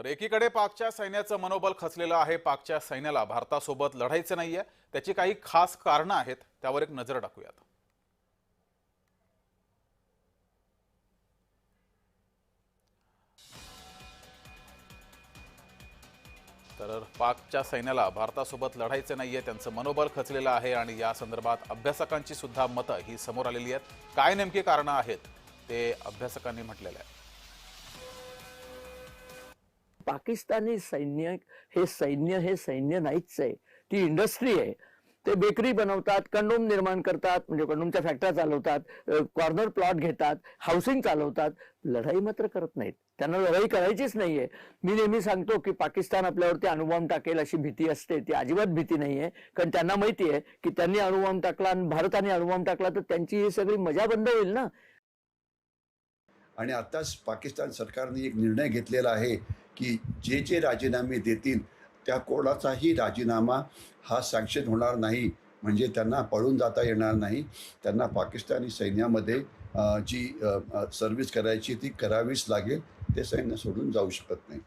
तर एकीकडे पाकच्या सैन्याचं मनोबल खचलेलं आहे पाकच्या सैन्याला भारतासोबत लढायचं नाहीये. त्याची काही खास कारणं आहेत त्यावर एक नजर टाकूयात. तर पाकच्या सैन्याला भारतासोबत लढायचं नाहीये त्यांचं मनोबल खचलेलं आहे आणि या संदर्भात अभ्यासकांची सुद्धा मतं ही समोर आलेली आहेत. काय नेमकी कारणं आहेत ते अभ्यासकांनी म्हटलेलं आहे. पाकिस्तानी सैन्य हे सैन्य हे सैन्य नाहीच आहे. ती इंडस्ट्री आहे. ते बेकरी बनवतात कंडोम निर्माण करतात म्हणजे कंडोमच्या फॅक्टऱ्या चालवतात कॉर्नर प्लॉट घेतात हाऊसिंग चालवतात. लढाई मात्र करत नाहीत. त्यांना लढाई करायचीच नाहीये. मी नेहमी सांगतो की पाकिस्तान आपल्यावरती अणुबॉम्ब टाकेल अशी भीती असते. ती अजिबात भीती नाहीये. कारण त्यांना माहिती आहे की त्यांनी अणुबॉम्ब टाकला आणि भारताने अणुबॉम्ब टाकला तर त्यांची ही सगळी मजा बंद होईल ना? आणि आताच पाकिस्तान सरकारने एक निर्णय घेतलेला आहे. की जे जे राजीनामे देतील त्या कोणाचाही राजीनामा हा सँक्शन होणार नाही. म्हणजे त्यांना पळून जाता येणार नाही. त्यांना पाकिस्तानी सैन्यामध्ये जी सर्व्हिस करायची ती करावीच लागेल. ते सैन्य सोडून जाऊ शकत नाही.